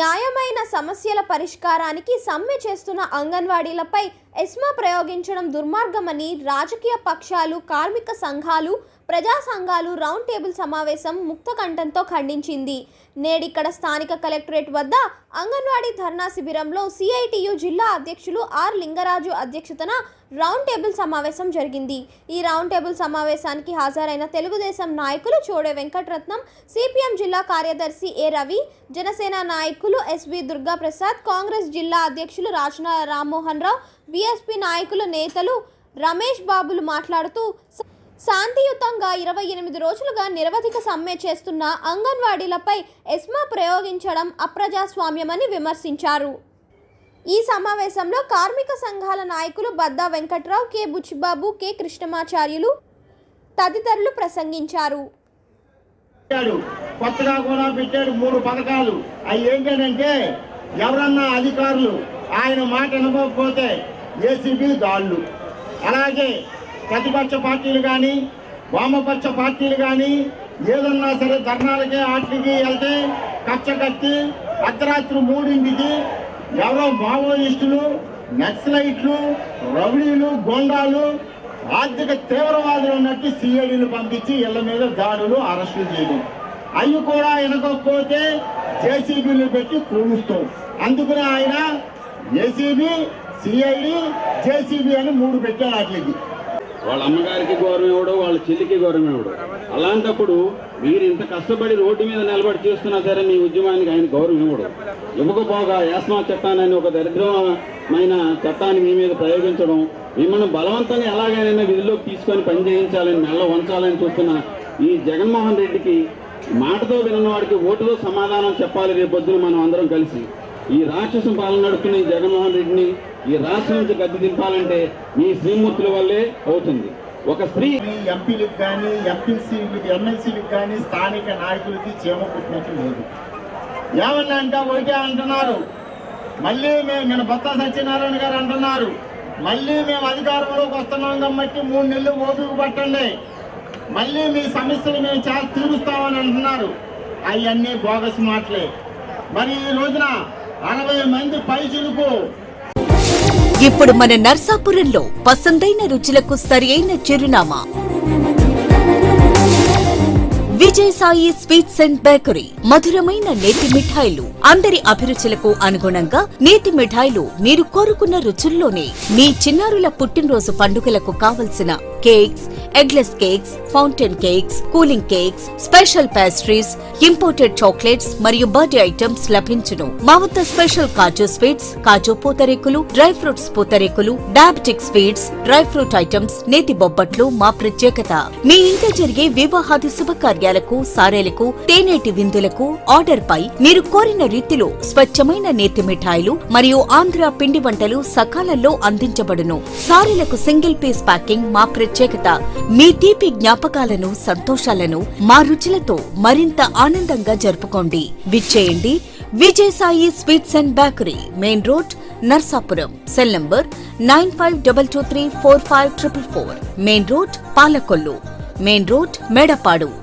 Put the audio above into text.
న్యాయమైన సమస్యల పరిష్కారానికి సమ్మె చేస్తున్న అంగన్వాడీలపై ఎస్మా ప్రయోగించడం దుర్మార్గమని రాజకీయ పక్షాలు కార్మిక సంఘాలు ప్రజా సంఘాలు రౌండ్ టేబుల్ సమావేశం ముక్తకంఠంతో ఖండించింది. నేడిక్కడ స్థానిక కలెక్టరేట్ వద్ద అంగన్వాడీ ధర్నా శిబిరంలో సిఐటియు జిల్లా అధ్యక్షులు ఆర్ లింగరాజు అధ్యక్షతన రౌండ్ టేబుల్ సమావేశం జరిగింది. ఈ రౌండ్ టేబుల్ సమావేశానికి హాజరైన తెలుగుదేశం నాయకులు చోడే వెంకటరత్నం సిపిఎం జిల్లా కార్యదర్శి ఏ రవి జనసేన నాయకులు ఎస్వి దుర్గాప్రసాద్ కాంగ్రెస్ జిల్లా అధ్యక్షులు రాజనా రామ్మోహన్ రావు బీఎస్పీ నాయకులు నేతలు రమేష్ బాబులు మాట్లాడుతూ శాంతియుతంగా ఇరవై ఎనిమిది రోజులుగా నిరవధిక సమ్మె చేస్తున్న అంగన్వాడీలపై ఎస్మా ప్రయోగించడం అప్రజాస్వామ్యమని విమర్శించారు. ఈ సమావేశంలో కార్మిక సంఘాల నాయకులు బద్దా వెంకట్రావు కె బుచ్చిబాబు కె కృష్ణమాచార్యులు తదితరులు ప్రసంగించారు. కొత్తగా కూడా పెట్టాడు మూడు పథకాలు. అవి ఏంటంటే ఎవరన్నా అధికారులు ఆయన మాట వినకపోతే ఏసీబీ దాళ్ళు అలాగే ప్రతిపక్ష పార్టీలు కానీ వామపక్ష పార్టీలు కానీ ఏదన్నా సరే ధర్నాలకి ఆటలకి వెళ్తే కచ్చకట్టి అర్ధరాత్రి మూడింటికి ఎవరో మావోయిస్టులు నక్సలైట్లు రౌడీలు గోండాలు ఆర్థిక తీవ్రవాదులు ఉన్నట్టు సిఐడీలు పంపించి ఇళ్ళ మీద దాడులు అరెస్టులు చేయడం. అవి కూడా వినకపోతే జేసీబీలు పెట్టి కూలుస్తాం అందుకనే ఆయన ఏసీబీ సిఐడి జేసీబీ అని మూడు పెట్టాడు వాటికి వాళ్ళ అమ్మగారికి గౌరవం ఇవ్వడం వాళ్ళ చెల్లికి గౌరవం ఇవ్వడం. అలాంటప్పుడు మీరు ఇంత కష్టపడి రోడ్డు మీద నిలబడి చేస్తున్నా సరే మీ ఉద్యమానికి ఆయన గౌరవం ఇవ్వడం. ఇవ్వకపోగా యాస్మా చట్టాన్ని ఒక దరిద్రమైన చట్టాన్ని మీ మీద ప్రయోగించడం మిమ్మల్ని బలవంతంగా ఎలాగైనా విధిలోకి తీసుకొని పని చేయించాలని మెల్ల ఉంచాలని చూస్తున్న ఈ జగన్మోహన్ రెడ్డికి మాటతో విన్న వాడికి ఓటుతో సమాధానం చెప్పాలి రేపొద్దున మనం అందరం కలిసి. ఈ రాక్షసం పాలన నడుపుతున్న ఈ జగన్మోహన్ రెడ్డిని ఈ రాష్ట్రం నుంచి గద్దె దింపాలంటే ఈ శ్రీమూర్తుల వల్లే అవుతుంది. ఒక స్త్రీ ఎంపీలకు కానీ ఎంపీసీలకు ఎమ్మెల్సీలకు కానీ స్థానిక నాయకులకి చీమ పుట్టినట్టు లేదు. ఏమన్నా అంటే ఒకటే అంటున్నారు. మళ్ళీ మేము నిన్న భర్త సత్యనారాయణ గారు అంటున్నారు. మళ్ళీ మేము అధికారంలోకి వస్తున్నాం కాబట్టి మూడు నెలలు ఓపిక పట్టండి. మళ్ళీ మీ సమస్యలు మేము చాలా తీరుస్తామని అంటున్నారు. అవన్నీ బోగస్ మాటలే. మరి ఈ రోజున అరవై మంది పై ఇప్పుడు మన నర్సాపురంలో పసందైన రుచులకు సరియైన చిరునామా. విజయసాయి స్వీట్స్ అండ్ బేకరీ మధురమైన నేతి మిఠాయిలు. అందరి అభిరుచులకు అనుగుణంగా నేతి మిఠాయిలు మీరు కోరుకున్న రుచుల్లోనే. మీ చిన్నారుల పుట్టినరోజు పండుగలకు కావలసిన cakes eggless cakes fountain cakes cooling cakes special pastries imported chocolates మరియు బర్త్డే ఐటమ్స్ లభించును. మా వద్ద special kaju sweets kaju pootharekulu dry fruits pootharekulu diabetic sweets dry fruit items నేతి బొబ్బట్లు మా ప్రత్యేకత. మీ ఇంట జరిగే వివాహాది శుభకార్యాలకు సారేలకు తేనేటి విందులకు ఆర్డర్ పై మీరు కోరిన రీతిలో స్వచ్ఛమైన నేతి మిఠాయిలు మరియు ఆంధ్ర పిండి వంటలు సకాలంలో అందించబడును. సారీలకు సింగిల్ పీస్ ప్యాకింగ్ మా ప్రత్యేకత. మీ తీపి జ్ఞాపకాలను సంతోషాలను మా రుచులతో మరింత ఆనందంగా జరుపుకోండి. విచ్చేయండి. Vijayasai sweets and bakery main road Narsapuram. Cell number nine five double two three four five triple four. Main road Palakollu. Main road Medapadu.